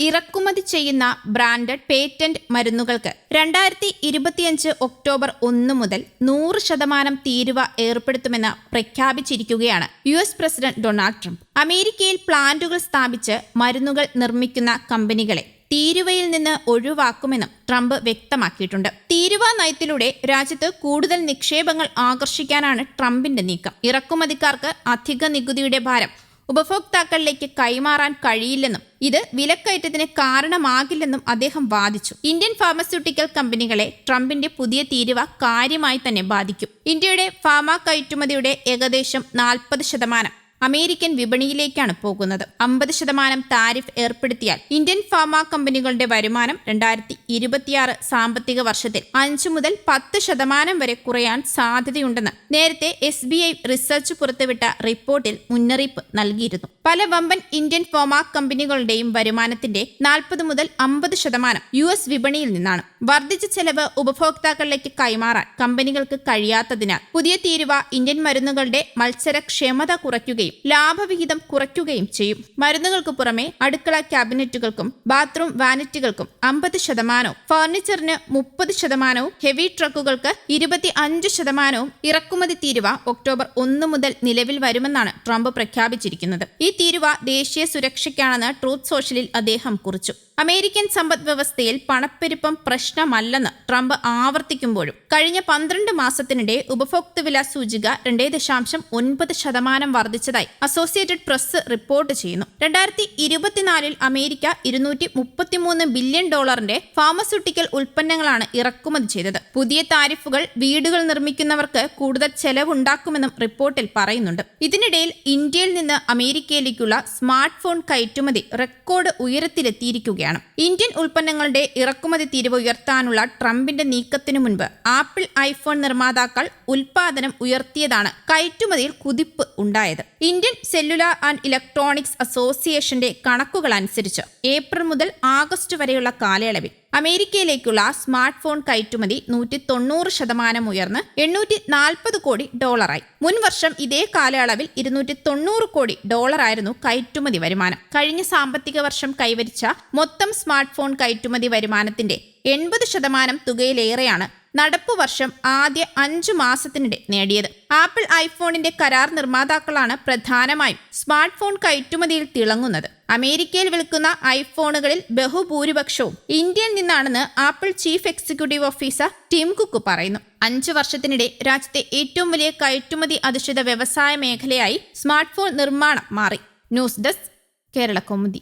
ഇറക്കുമതി ചെയ്യുന്ന branded patent മരുന്നുകൾക്ക് രണ്ടായിരത്തി ഇരുപത്തിയഞ്ച് ഒക്ടോബർ ഒന്ന് മുതൽ നൂറ് ശതമാനം തീരുവ ഏർപ്പെടുത്തുമെന്ന് പ്രഖ്യാപിച്ചിരിക്കുകയാണ് U S president Donald Trump. അമേരിക്കയിൽ പ്ലാന്റുകൾ സ്ഥാപിച്ച് മരുന്നുകൾ നിർമ്മിക്കുന്ന കമ്പനികളെ തീരുവയിൽ നിന്ന് ഒഴിവാക്കുമെന്നും ട്രംപ് വ്യക്തമാക്കിയിട്ടുണ്ട്. തീരുവ നയത്തിലൂടെ രാജ്യത്ത് കൂടുതൽ നിക്ഷേപങ്ങൾ ആകർഷിക്കാനാണ് ട്രംപിന്റെ നീക്കം. ഇറക്കുമതിക്കാർക്ക് അധിക നികുതിയുടെ ഭാരം ഉപഭോക്താക്കളിലേക്ക് കൈമാറാൻ കഴിയില്ലെന്നും ഇത് വിലക്കയറ്റത്തിന് കാരണമാകില്ലെന്നും അദ്ദേഹം വാദിച്ചു. ഇന്ത്യൻ ഫാർമസ്യൂട്ടിക്കൽ കമ്പനികളെ ട്രംപിന്റെ പുതിയ തീരുവ കാര്യമായി തന്നെ ബാധിക്കും. ഇന്ത്യയുടെ ഫാമ കയറ്റുമതിയുടെ ഏകദേശം നാൽപ്പത് ശതമാനം. അമേരിക്കൻ വിപണിയിലേക്കാണ് പോകുന്നത്. അമ്പത് ശതമാനം താരിഫ് ഏർപ്പെടുത്തിയാൽ ഇന്ത്യൻ ഫാർമ കമ്പനികളുടെ വരുമാനം രണ്ടായിരത്തി ഇരുപത്തിയാറ് സാമ്പത്തിക വർഷത്തിൽ അഞ്ചു മുതൽ പത്ത് ശതമാനം വരെ കുറയാൻ സാധ്യതയുണ്ടെന്ന് നേരത്തെ എസ് ബി ഐ റിസർച്ച് പുറത്തുവിട്ട റിപ്പോർട്ടിൽ മുന്നറിയിപ്പ് നൽകിയിരുന്നു. പല വമ്പൻ ഇന്ത്യൻ ഫോമ കമ്പനികളുടെയും വരുമാനത്തിന്റെ നാൽപ്പത് മുതൽ അമ്പത് ശതമാനം യു എസ് വിപണിയിൽ നിന്നാണ്. വർദ്ധിച്ച ചെലവ് ഉപഭോക്താക്കളിലേക്ക് കൈമാറാൻ കമ്പനികൾക്ക് കഴിയാത്തതിനാൽ പുതിയ തീരുവ ഇന്ത്യൻ മരുന്നുകളുടെ മത്സരക്ഷമത കുറയ്ക്കുകയും ലാഭവിഹിതം കുറയ്ക്കുകയും ചെയ്യും. മരുന്നുകൾക്ക് പുറമെ അടുക്കള ക്യാബിനറ്റുകൾക്കും ബാത്റൂം വാനിറ്റികൾക്കും അമ്പത് ശതമാനവും ഫർണിച്ചറിന് മുപ്പത് ശതമാനവും ഹെവി ട്രക്കുകൾക്ക് ഇരുപത്തി അഞ്ച് ശതമാനവും ഇറക്കുമതി തീരുവ ഒക്ടോബർ ഒന്ന് മുതൽ നിലവിൽ വരുമെന്നാണ് ട്രംപ് പ്രഖ്യാപിച്ചിരിക്കുന്നത്. ഈ തീരുവ ദേശീയ സുരക്ഷയ്ക്കാണെന്ന് ട്രൂത്ത് സോഷ്യലിൽ അദ്ദേഹം കുറിച്ചു. അമേരിക്കൻ സമ്പദ് വ്യവസ്ഥയിൽ പണപ്പെരുപ്പം പ്രശ്നമല്ലെന്ന് ട്രംപ് ആവർത്തിക്കുമ്പോഴും കഴിഞ്ഞ പന്ത്രണ്ട് മാസത്തിനിടെ ഉപഭോക്തൃ വില സൂചിക രണ്ടേ ദശാംശം ഒൻപത് ശതമാനം വർദ്ധിച്ചതായി അസോസിയേറ്റഡ് പ്രസ് റിപ്പോർട്ട് ചെയ്യുന്നു. രണ്ടായിരത്തി ഇരുപത്തിനാലിൽ അമേരിക്ക ഇരുന്നൂറ്റി മുപ്പത്തിമൂന്ന് ബില്യൺ ഡോളറിന്റെ ഫാർമസ്യൂട്ടിക്കൽ ഉൽപ്പന്നങ്ങളാണ് ഇറക്കുമതി ചെയ്തത്. പുതിയ താരിഫുകൾ വീടുകൾ നിർമ്മിക്കുന്നവർക്ക് കൂടുതൽ ചെലവുണ്ടാക്കുമെന്നും റിപ്പോർട്ടിൽ പറയുന്നുണ്ട്. ഇതിനിടയിൽ ഇന്ത്യയിൽ നിന്ന് അമേരിക്കയിലേക്കുള്ള സ്മാർട്ട് ഫോൺ കയറ്റുമതി റെക്കോർഡ് ഉയരത്തിലെത്തിയിരിക്കുകയാണ്. ഇന്ത്യൻ ഉൽപ്പന്നങ്ങളുടെ ഇറക്കുമതി തീരുവ ഉയർത്താനുള്ള ട്രംപിന്റെ നീക്കത്തിനു മുൻപ് ആപ്പിൾ ഐഫോൺ നിർമ്മാതാക്കൾ ഉൽപാദനം ഉയർത്തിയതാണ് കയറ്റുമതിയിൽ കുതിപ്പ് ഉണ്ടായത്. ഇന്ത്യൻ സെല്ലുലാർ ആൻഡ് ഇലക്ട്രോണിക്സ് അസോസിയേഷന്റെ കണക്കുകൾ അനുസരിച്ച് ഏപ്രിൽ മുതൽ ആഗസ്റ്റ് വരെയുള്ള കാലയളവിൽ അമേരിക്കയിലേക്കുള്ള സ്മാർട്ട് ഫോൺ കയറ്റുമതി നൂറ്റി തൊണ്ണൂറ് ശതമാനം ഉയർന്ന് എണ്ണൂറ്റി നാൽപ്പത് കോടി ഡോളറായി. മുൻവർഷം ഇതേ കാലയളവിൽ ഇരുന്നൂറ്റി തൊണ്ണൂറ് കോടി ഡോളറായിരുന്നു കയറ്റുമതി വരുമാനം. കഴിഞ്ഞ സാമ്പത്തിക വർഷം കൈവരിച്ച മൊത്തം സ്മാർട്ട് ഫോൺ കയറ്റുമതി വരുമാനത്തിന്റെ എൺപത് ശതമാനം തുകയിലേറെയാണ് നടപ്പു വർഷം ആദ്യ അഞ്ചു മാസത്തിനിടെ നേടിയത്. ആപ്പിൾ ഐഫോണിന്റെ കരാർ നിർമ്മാതാക്കളാണ് പ്രധാനമായും സ്മാർട്ട് ഫോൺ കയറ്റുമതിയിൽ തിളങ്ങുന്നത്. അമേരിക്കയിൽ വിൽക്കുന്ന ഐഫോണുകളിൽ ബഹുഭൂരിപക്ഷവും ഇന്ത്യയിൽ നിന്നാണെന്ന് Apple chief executive officer Tim Cook പറയുന്നു. അഞ്ചു വർഷത്തിനിടെ രാജ്യത്തെ ഏറ്റവും വലിയ കയറ്റുമതി അധിഷ്ഠിത വ്യവസായ മേഖലയായി സ്മാർട്ട് ഫോൺ നിർമ്മാണം മാറി. News desk Kerala Kaumudi.